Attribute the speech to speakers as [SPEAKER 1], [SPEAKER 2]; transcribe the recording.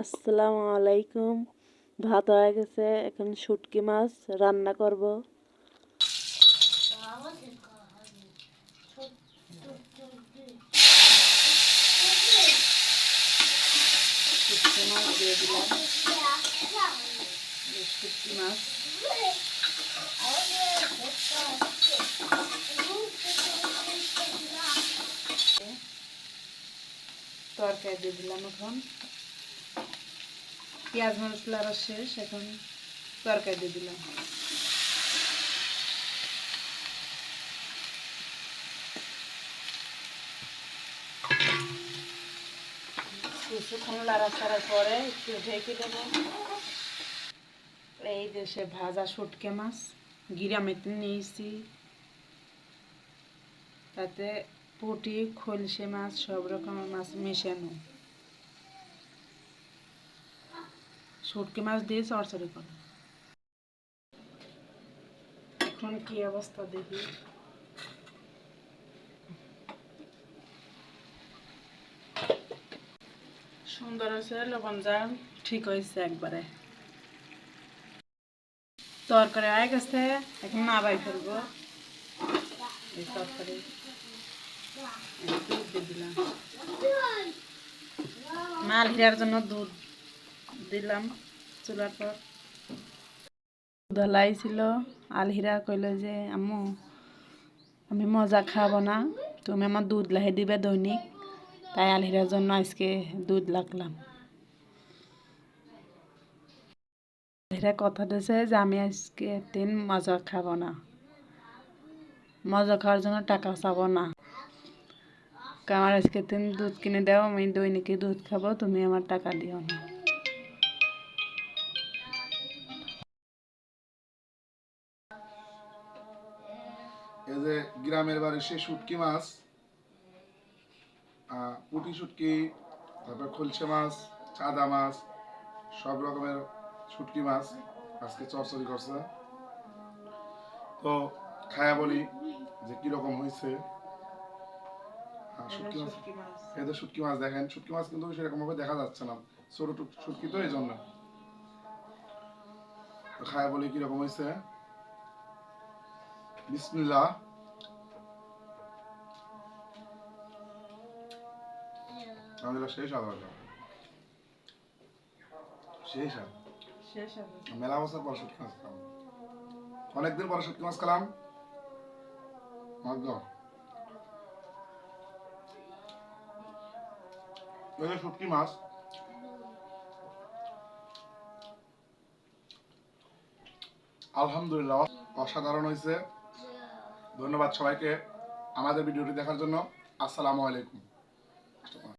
[SPEAKER 1] আসসালামু আলাইকুম। ভাত হয়ে গেছে, এখন শুটকি মাছ রান্না করব। শুটকি মাছ দিয়ে দিলাম শুটকি মাছ তরকারি দিয়ে দিলাম এখন। পেঁয়াজ মশলা আরও শেষ, এখন তরকারি দিয়ে দিলাম। কিছুক্ষণ লাড়াচাড়া পরে একটু ঢেকে দেবো। এই দেশে ভাজা শুটকে মাছ গিরামেতে নিয়েছি। তাতে পুঁটি, খলসে মাছ, সব রকমের মাছ মেশানো। শুটকি মাছ দিয়ে চড়চড়ি করে। এখন কি অবস্থা দেখি। সুন্দর হয়েছে লবণ যান ঠিক হয়েছে একবারে। তরকারি হয়ে গেছে, এখন নাবাই ফেলব। এই তরকারি। দিলাম। মাল হিরার জন্য দুধ। দিলাম চুলার পর ধলাই ছিল আলহিরা কইল যে, আম্মু, আমি মজা খাব না তুমি আমার দুধ লাহে দিবে দৈনিক। তাই আলহিরার জন্য আজকে দুধ লাগলাম। আলহিরা কথা দিয়েছে যে, আমি আজকে দিন মজা খাব না মজা খাওয়ার জন্য টাকা চাবো না। আমার আজকে দুধ কিনে দাও, আমি দৈনিকই দুধ খাব, তুমি আমার টাকা দিও না।
[SPEAKER 2] এই যে গ্রামের বাড়ি সে শুটকি মাছ পুঁটি শুটকি তারপর খলসে মাছ চাঁদা মাছ সব রকমের শুটকি মাছ আজকে চরচরি করছে। তো খায়া বলি যে কীরকম হয়েছে। শুটকি মাছ যে শুটকি মাছ দেখেন শুটকি মাছ কিন্তু সেরকম ভাবে দেখা যাচ্ছে না ছোট টুক- শুটকি তো এই জন্য। তো খায়া বলি কীরকম হয়েছে। বিসমিল্লাহ। স্বাদ
[SPEAKER 1] শেষ হবে
[SPEAKER 2] মেলা বছর পর শুটকি মাছ খেলাম অনেকদিন পরে মাছ খেলাম শুটকি মাছ। আলহামদুলিল্লাহ অসাধারণ হয়েছে ধন্যবাদ সবাইকে আমাদের ভিডিওটি দেখার জন্য। আসসালামু আলাইকুম।